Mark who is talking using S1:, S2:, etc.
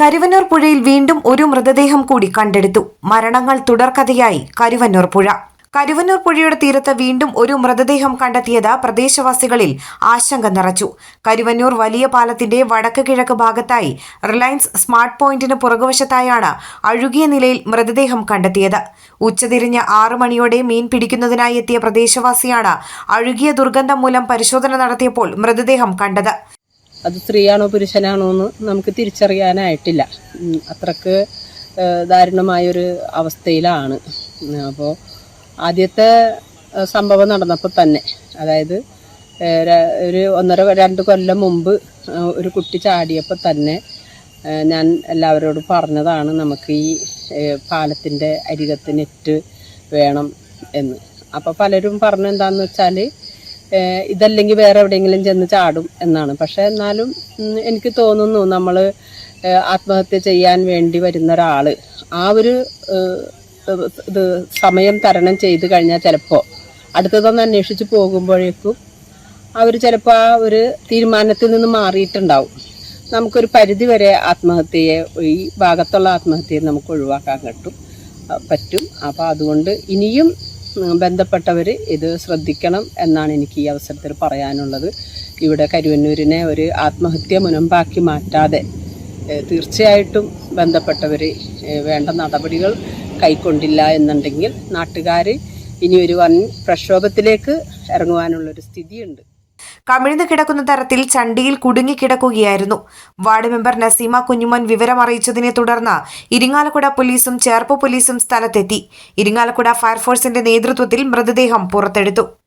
S1: കരുവന്നൂർ പുഴയിൽ വീണ്ടും ഒരു മൃതദേഹം കൂടി കണ്ടെടുത്തു. മരണങ്ങൾ തുടർക്കഥയായി കരുവന്നൂർ പുഴ. കരുവന്നൂർ പുഴയുടെ തീരത്ത് വീണ്ടും ഒരു മൃതദേഹം കണ്ടെത്തിയത് പ്രദേശവാസികളിൽ ആശങ്ക നിറച്ചു. കരുവന്നൂർ വലിയ പാലത്തിന്റെ വടക്ക് കിഴക്ക് ഭാഗത്തായി റിലയൻസ് സ്മാർട്ട് പോയിന്റിന് പുറകുവശത്തായാണ് അഴുകിയ നിലയിൽ മൃതദേഹം കണ്ടെത്തിയത്. ഉച്ചതിരിഞ്ഞ് ആറു മണിയോടെ മീൻ പിടിക്കുന്നതിനായി എത്തിയ പ്രദേശവാസിയാണ് അഴുകിയ ദുർഗന്ധം മൂലം പരിശോധന നടത്തിയപ്പോൾ മൃതദേഹം കണ്ടത്.
S2: അത് സ്ത്രീയാണോ പുരുഷനാണോ എന്ന് നമുക്ക് തിരിച്ചറിയാനായിട്ടില്ല. അത്രയ്ക്ക് ദാരുണമായൊരു അവസ്ഥയിലാണ്. അപ്പോൾ ആദ്യത്തെ സംഭവം നടന്നപ്പോൾ തന്നെ അതായത് ഒരു ഒന്നര രണ്ട് കൊല്ലം മുമ്പ് ഒരു കുട്ടി ചാടിയപ്പോൾ തന്നെ ഞാൻ എല്ലാവരോടും പറഞ്ഞതാണ് നമുക്ക് ഈ പാലത്തിന്റെ അരികത്ത് നെറ്റ് വേണം എന്ന്. അപ്പോൾ പലരും പറഞ്ഞെന്താണെന്ന് വെച്ചാൽ ഇതല്ലെങ്കിൽ വേറെ എവിടെയെങ്കിലും ചെന്ന് ചാടും എന്നാണ്. പക്ഷെ എന്നാലും എനിക്ക് തോന്നുന്നു നമ്മൾ ആത്മഹത്യ ചെയ്യാൻ വേണ്ടി വരുന്ന ഒരാൾ ആ ഒരു ഇത് സമയം തരണം ചെയ്ത് കഴിഞ്ഞാൽ ചിലപ്പോൾ അടുത്തതൊന്ന് അന്വേഷിച്ച് പോകുമ്പോഴേക്കും അവർ ചിലപ്പോൾ ആ ഒരു തീരുമാനത്തിൽ നിന്ന് മാറിയിട്ടുണ്ടാവും. നമുക്കൊരു പരിധി വരെ ആത്മഹത്യയെ ഈ ഭാഗത്തുള്ള ആത്മഹത്യയെ നമുക്ക് ഒഴിവാക്കാൻ കിട്ടും പറ്റും. അപ്പോൾ അതുകൊണ്ട് ഇനിയും ബന്ധപ്പെട്ടവർ ഇത് ശ്രദ്ധിക്കണം എന്നാണ് എനിക്ക് ഈ അവസരത്തിൽ പറയാനുള്ളത്. ഇവിടെ കരുവന്നൂരിനെ ഒരു ആത്മഹത്യ മുനമ്പാക്കി മാറ്റാതെ തീർച്ചയായിട്ടും ബന്ധപ്പെട്ടവർ വേണ്ട നടപടികൾ കൈക്കൊണ്ടില്ല എന്നുണ്ടെങ്കിൽ നാട്ടുകാർ ഒരു വൻ പ്രക്ഷോഭത്തിലേക്ക് ഇറങ്ങുവാനുള്ളൊരു സ്ഥിതിയുണ്ട്.
S1: കമിഴ്ന്നു കിടക്കുന്ന തരത്തിൽ ചണ്ടിയിൽ കുടുങ്ങിക്കിടക്കുകയായിരുന്നു വാർഡ് മെമ്പർ നസീമ കുഞ്ഞുമോൻ വിവരം അറിയിച്ചതിനെ തുടർന്ന് ഇരിങ്ങാലക്കുട പോലീസും ചേർപ്പ് പോലീസും സ്ഥലത്തെത്തി. ഇരിങ്ങാലക്കുട ഫയർഫോഴ്സിന്റെ നേതൃത്വത്തിൽ മൃതദേഹം പുറത്തെടുത്തു.